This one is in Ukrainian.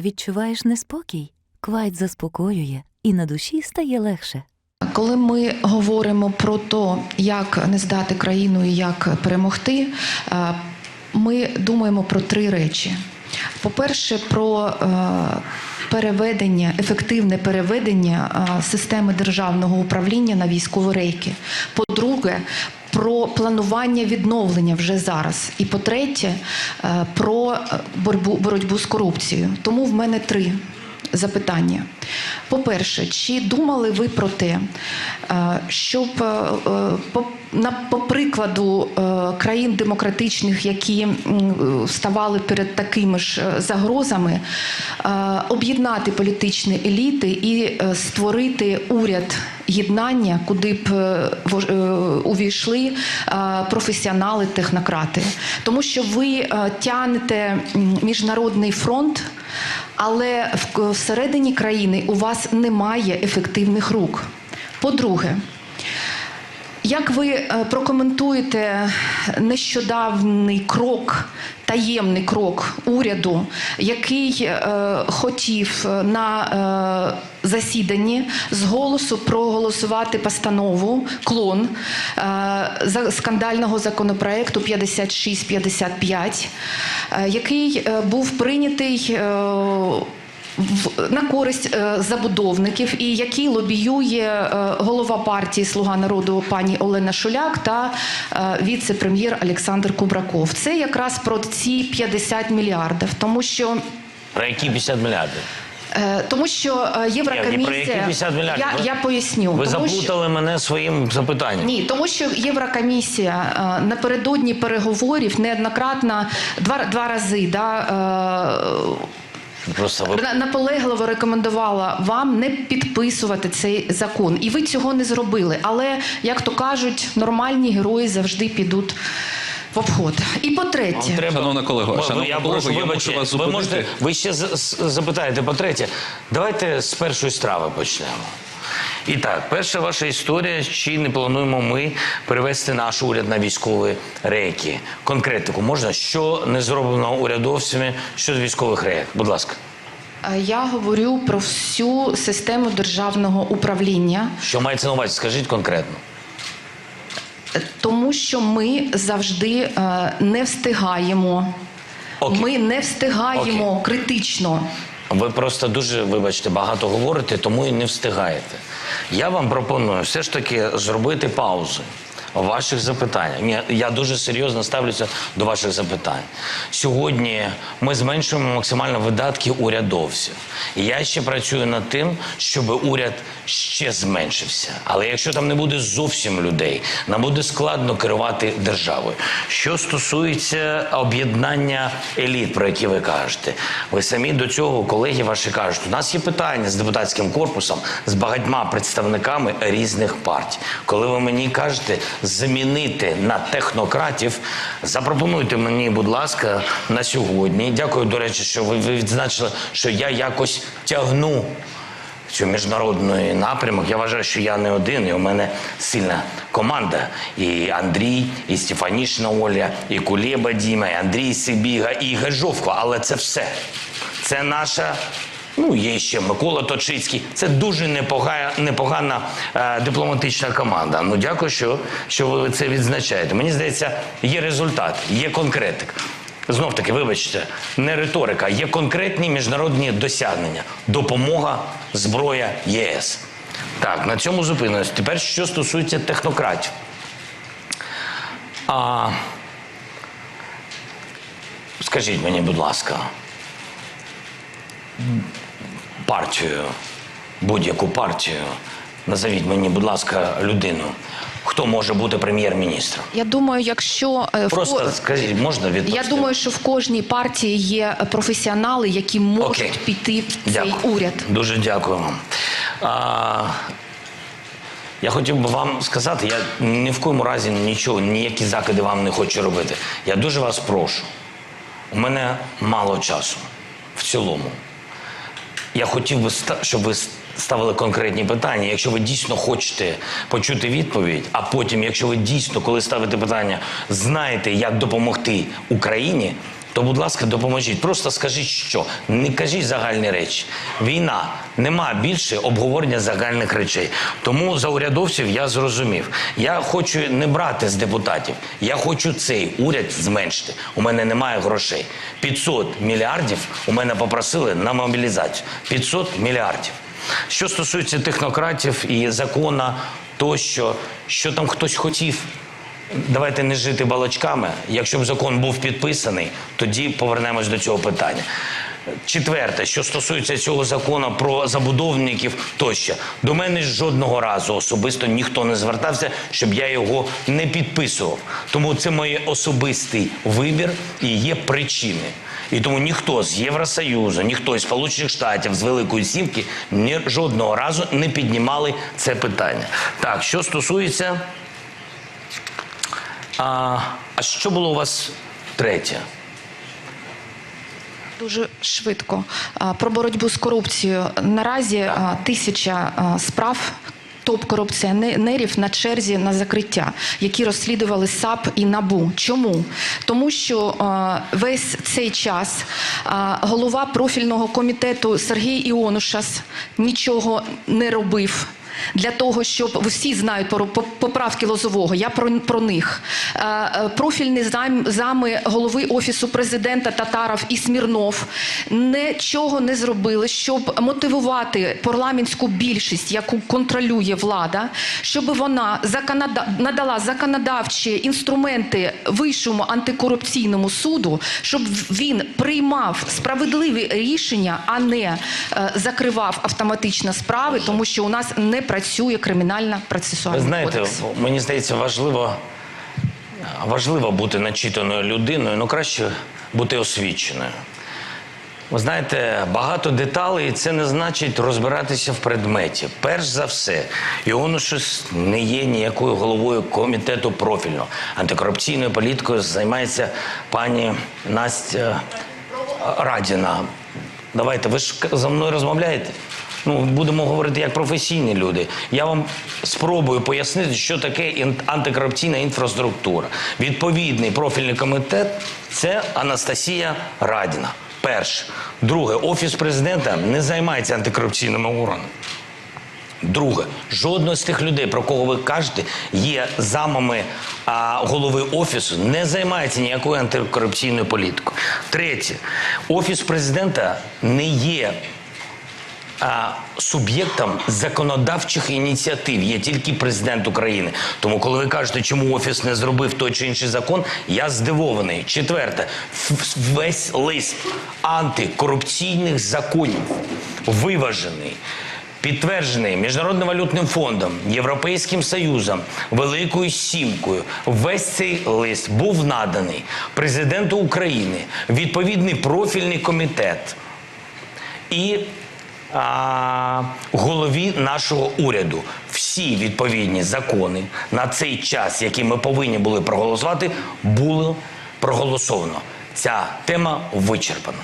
Відчуваєш неспокій? Квайт заспокоює, і на душі стає легше. Коли ми говоримо про те, як не здати країну і як перемогти, е, ми думаємо про три речі. По-перше, про е, переведення, ефективне переведення е, системи державного управління на військові рейки. По-друге, про планування відновлення вже зараз. І по-третє, е, про е, боротьбу, боротьбу з корупцією. Тому в мене три запитання. По-перше, чи думали ви про те, е, щоб по, на, по прикладу країн демократичних, які ставали перед такими ж загрозами, об'єднати політичні еліти і створити уряд єднання, куди б е, е, увійшли е, професіонали, технократи, тому що ви тягнете міжнародний фронт. Але всередині країни у вас немає ефективних рук. По-друге, як ви прокоментуєте нещодавний крок, таємний крок уряду, який е, хотів на е, засіданні з голосу проголосувати постанову клон е, за скандального законопроекту 5655, е, який е, був прийнятий. на користь забудовників і який лобіює голова партії Слуга народу пані Олена Шуляк та віце-прем'єр Олександр Кубраков. Це якраз про ці 50 мільярдів, тому що. Про які 50 мільярдів? Е, Тому що е, Єврокомісія... про які 50 мільярдів? Я, я поясню. Ви тому що- мене своїм запитанням. ні, тому що Єврокомісія е, напередодні переговорів неоднократно два, два рази да, Просто ви наполегливо рекомендувала вам не підписувати цей закон, і ви цього не зробили. Але як то кажуть, нормальні герої завжди підуть в обход. І по-третє, треба... Шановна колего, шановна я колего, прошу, я вибачте, мушу вас ви зупинити. можете, ви ще з- з- запитаєте по-третє. Давайте з першої страви почнемо. І так, перша ваша історія, чи не плануємо ми перевести наш уряд на військові рейки? Конкретику можна? Що не зроблено урядовцями щодо військових рейок? Будь ласка. е, я говорю про всю систему державного управління, Що мається на увазі? Скажіть конкретно. Тому що ми завжди е, не встигаємо. Окей. Ми не встигаємо критично. Ви просто дуже, вибачте, багато говорите, тому і не встигаєте. Я вам пропоную все ж таки зробити паузу ваших запитаннях. Ні, Я дуже серйозно ставлюся до ваших запитань. Сьогодні ми зменшуємо максимально видатки урядовців. Я ще працюю над тим, щоб уряд ще зменшився. Але якщо там не буде зовсім людей, нам буде складно керувати державою. Що стосується об'єднання еліт, про які ви кажете, ви самі до цього колеги ваші кажуть, у нас є питання з депутатським корпусом, з багатьма представниками різних партій. Коли ви мені кажете замінити на технократів, запропонуйте мені, будь ласка, на сьогодні. Дякую, до речі, що ви відзначили, що я якось тягну цю міжнародний напрямок. Я вважаю, що я не один, і у мене сильна команда. І Андрій, і Стефанішна Оля, і Кулєба Діма, і Андрій Сибіга, і Ігор Жовко. Але це все. Це наша. Ну, є ще Микола Точицький. Це дуже непогана, непогана е, дипломатична команда. Ну, дякую, що, що ви це відзначаєте. Мені здається, є результат, є конкретик. Знов таки, вибачте, не риторика, є конкретні міжнародні досягнення. Допомога, зброя ЄС. Так, на цьому зупинимось. Тепер що стосується технократів. А, скажіть мені, будь ласка, партію, будь-яку партію, назовіть мені, будь ласка, людину, хто може бути прем'єр-міністром. Я думаю, якщо е, в Просто скажіть, можна відповісти? Я думаю, що в кожній партії є професіонали, які можуть Окей. піти в цей Дякую. уряд. Дуже дякую вам. А, я хотів би вам сказати, я ні в коєму разі нічого, ніякі закиди вам не хочу робити. Я дуже вас прошу. У мене мало часу в цілому. Я хотів би, щоб ви ставили конкретні питання. Якщо ви дійсно хочете почути відповідь, а потім, якщо ви дійсно, коли ставите питання, знаєте, як допомогти Україні, то, будь ласка, допоможіть. Просто скажіть, що не кажіть загальні речі. Війна нема більше обговорення загальних речей. Тому за урядовців я зрозумів. Я хочу не брати з депутатів. Я хочу цей уряд зменшити. У мене немає грошей. 500 мільярдів у мене попросили на мобілізацію. 500 мільярдів. Що стосується технократів і закона, тощо, що там хтось хотів. Давайте не жити балачками. Якщо б закон був підписаний, тоді повернемось до цього питання. Четверте, що стосується цього закону про забудовників тощо, до мене жодного разу особисто ніхто не звертався, щоб я його не підписував. Тому це моє особистий вибір і є причини. І тому ніхто з Євросоюзу, ніхто із Сполучених Штатів з Великої Сімки ні жодного разу не піднімали це питання. Так, що стосується. А, а що було у вас третє? Дуже швидко про боротьбу з корупцією. Наразі тисяча справ. Топ-корупціонерів на черзі на закриття, які розслідували САП і НАБУ. Чому? Тому що весь цей час голова профільного комітету Сергій Іонушас нічого не робив. Для того, щоб всі знають про поправки Лозового, я про, про них. Е, е, Профільні зам, зами голови Офісу президента Татаров і Смірнов нічого не зробили, щоб мотивувати парламентську більшість, яку контролює влада, щоб вона законода... надала законодавчі інструменти Вищому антикорупційному суду, щоб він приймав справедливі рішення, а не е, закривав автоматично справи, тому що у нас не працює кримінальна Ви знаєте, кодекс. мені здається, важливо, важливо бути начитаною людиною, ну краще бути освіченою. Ви знаєте, багато деталей, і це не значить розбиратися в предметі. Перш за все, Іонушис не є ніякою головою комітету профільного. Антикорупційною політикою займається пані Настя Радіна. Давайте, ви ж за мною розмовляєте? Ну, будемо говорити як професійні люди. Я вам спробую пояснити, що таке антикорупційна інфраструктура. Відповідний профільний комітет це Анастасія Радіна. Перше. Друге, офіс президента не займається антикорупційними органами. Друге, жодного з тих людей, про кого ви кажете, є замами а, голови офісу, не займається ніякою антикорупційною політикою. Третє, офіс президента не є а, суб'єктом законодавчих ініціатив. Є тільки президент України. Тому, коли ви кажете, чому офіс не зробив той чи інший закон, я здивований. Четверте, весь лист антикорупційних законів виважений. Підтверджений Міжнародним валютним фондом, Європейським Союзом, Великою Сімкою, весь цей лист був наданий президенту України, відповідний профільний комітет і а, голові нашого уряду. Всі відповідні закони на цей час, які ми повинні були проголосувати, було проголосовано. Ця тема вичерпана.